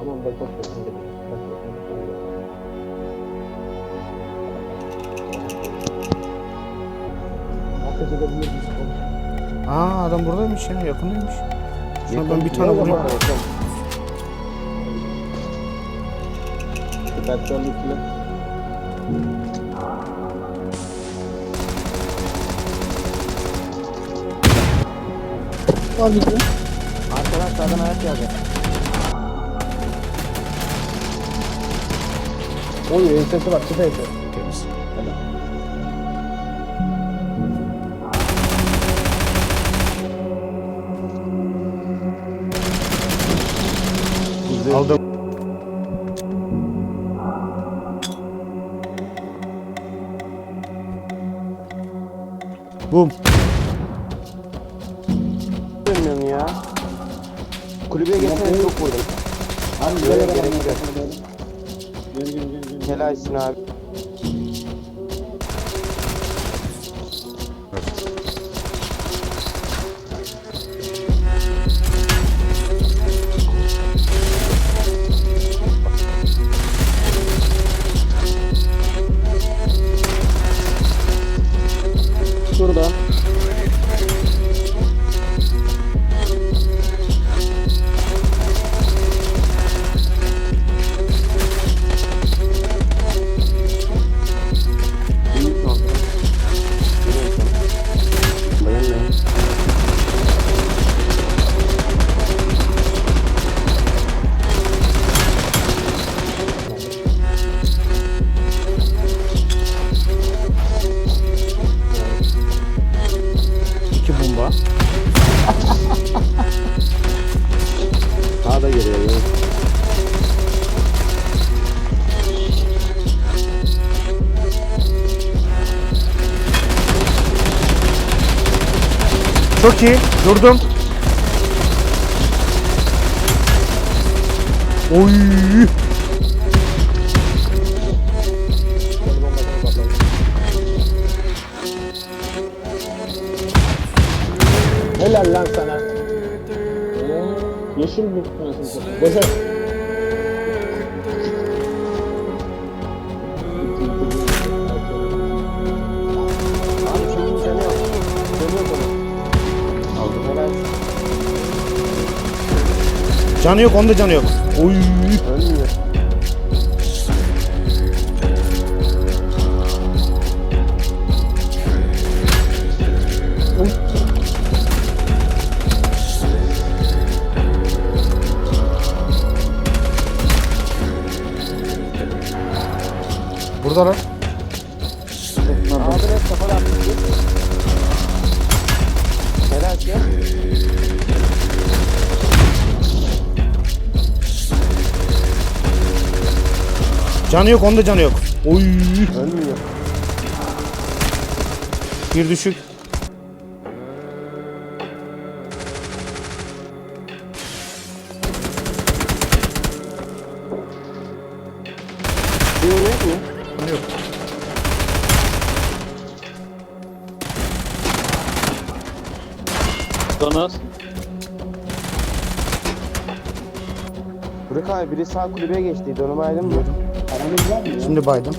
Aman çok yakın Ateş edebilir misin? Aa adam buradaymış ya yakındaymış. Şuna ben bir tane vurayım. Dikkatli Var bir de. Arkadan sağdan ayak geldi. Oy ensesi var çıta ensesi. Temiz. Aldım. Bum. Bilmiyorum ya. Kulübeye geçen çok vurdum. Abi Böyle gerek yok. Gel gel gel gel. Helalsin abi. Çok iyi. Durdum. Oy. Helal lan sana. Yeşil mi? Nasıl Canı yok onda canı yok. Oy. Ölmüyor. Buradalar. Abi net kafalı Canı yok onda canı yok. Oy. Ölmüyor. Bir düşük. Yok. Donat. Burak abi biri sağ kulübeye geçti. Donumu aydın mı? Şimdi baydım.